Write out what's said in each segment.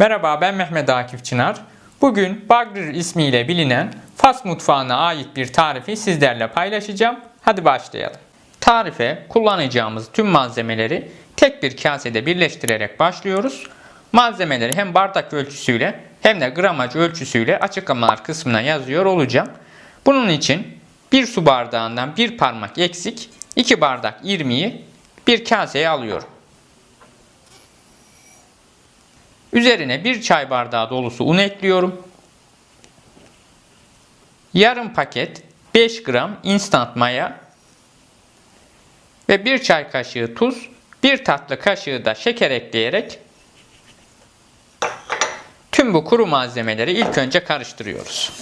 Merhaba ben Mehmet Akif Çınar. Bugün Bagrir ismiyle bilinen Fas mutfağına ait bir tarifi sizlerle paylaşacağım. Hadi başlayalım. Tarife kullanacağımız tüm malzemeleri tek bir kasede birleştirerek başlıyoruz. Malzemeleri hem bardak ölçüsüyle hem de gramaj ölçüsüyle açıklamalar kısmına yazıyor olacağım. Bunun için bir su bardağından bir parmak eksik 2 bardak irmiği bir kaseye alıyorum. Üzerine bir çay bardağı dolusu un ekliyorum. Yarım paket 5 gram instant maya ve bir çay kaşığı tuz, bir tatlı kaşığı da şeker ekleyerek tüm bu kuru malzemeleri ilk önce karıştırıyoruz.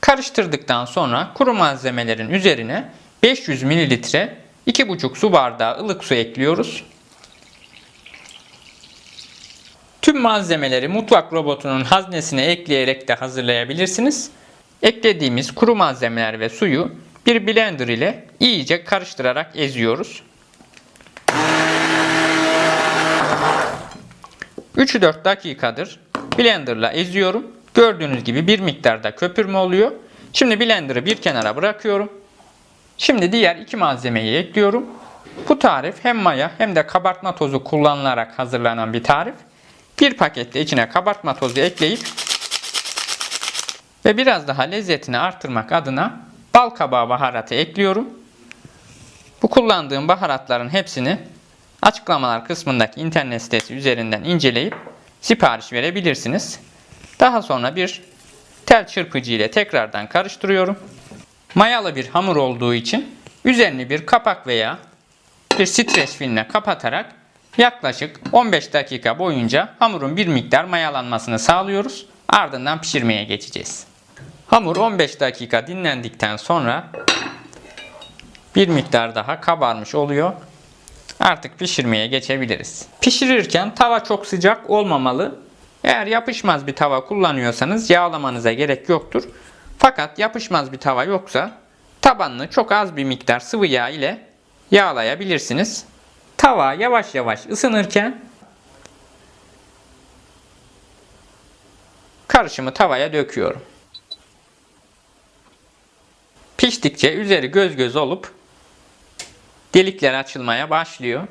Karıştırdıktan sonra kuru malzemelerin üzerine 500 mililitre 2,5 su bardağı ılık su ekliyoruz. Tüm malzemeleri mutfak robotunun haznesine ekleyerek de hazırlayabilirsiniz. Eklediğimiz kuru malzemeler ve suyu bir blender ile iyice karıştırarak eziyoruz. 3-4 dakikadır blenderla eziyorum. Gördüğünüz gibi bir miktarda köpürme oluyor. Şimdi blenderı bir kenara bırakıyorum. Şimdi diğer iki malzemeyi ekliyorum. Bu tarif hem maya hem de kabartma tozu kullanılarak hazırlanan bir tarif. Bir pakette içine kabartma tozu ekleyip ve biraz daha lezzetini artırmak adına bal kabağı baharatı ekliyorum. Bu kullandığım baharatların hepsini açıklamalar kısmındaki internet sitesi üzerinden inceleyip sipariş verebilirsiniz. Daha sonra bir tel çırpıcı ile tekrardan karıştırıyorum. Mayalı bir hamur olduğu için üzerini bir kapak veya bir streç filmle kapatarak yaklaşık 15 dakika boyunca hamurun bir miktar mayalanmasını sağlıyoruz. Ardından pişirmeye geçeceğiz. Hamur 15 dakika dinlendikten sonra bir miktar daha kabarmış oluyor. Artık pişirmeye geçebiliriz. Pişirirken tava çok sıcak olmamalı. Eğer yapışmaz bir tava kullanıyorsanız yağlamanıza gerek yoktur. Fakat yapışmaz bir tava yoksa tabanını çok az bir miktar sıvı yağ ile yağlayabilirsiniz. Tava yavaş yavaş ısınırken karışımı tavaya döküyorum. Piştikçe üzeri göz göz olup delikler açılmaya başlıyor.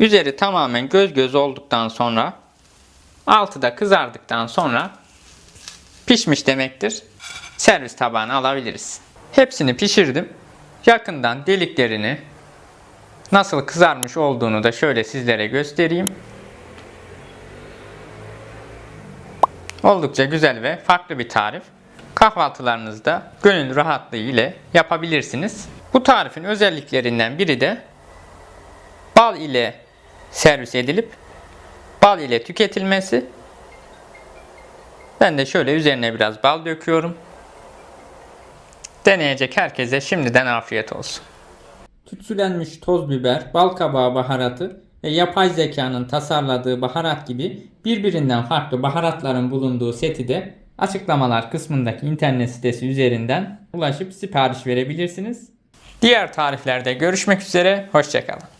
Üzeri tamamen göz göz olduktan sonra altı da kızardıktan sonra pişmiş demektir. Servis tabağına alabiliriz. Hepsini pişirdim. Yakından deliklerini nasıl kızarmış olduğunu da şöyle sizlere göstereyim. Oldukça güzel ve farklı bir tarif. Kahvaltılarınızda gönül rahatlığı ile yapabilirsiniz. Bu tarifin özelliklerinden biri de bal ile servis edilip bal ile tüketilmesi. Ben de şöyle üzerine biraz bal döküyorum. Deneyecek herkese şimdiden afiyet olsun. Tütsülenmiş toz biber, bal kabağı baharatı ve yapay zekanın tasarladığı baharat gibi birbirinden farklı baharatların bulunduğu seti de açıklamalar kısmındaki internet sitesi üzerinden ulaşıp sipariş verebilirsiniz. Diğer tariflerde görüşmek üzere, hoşçakalın.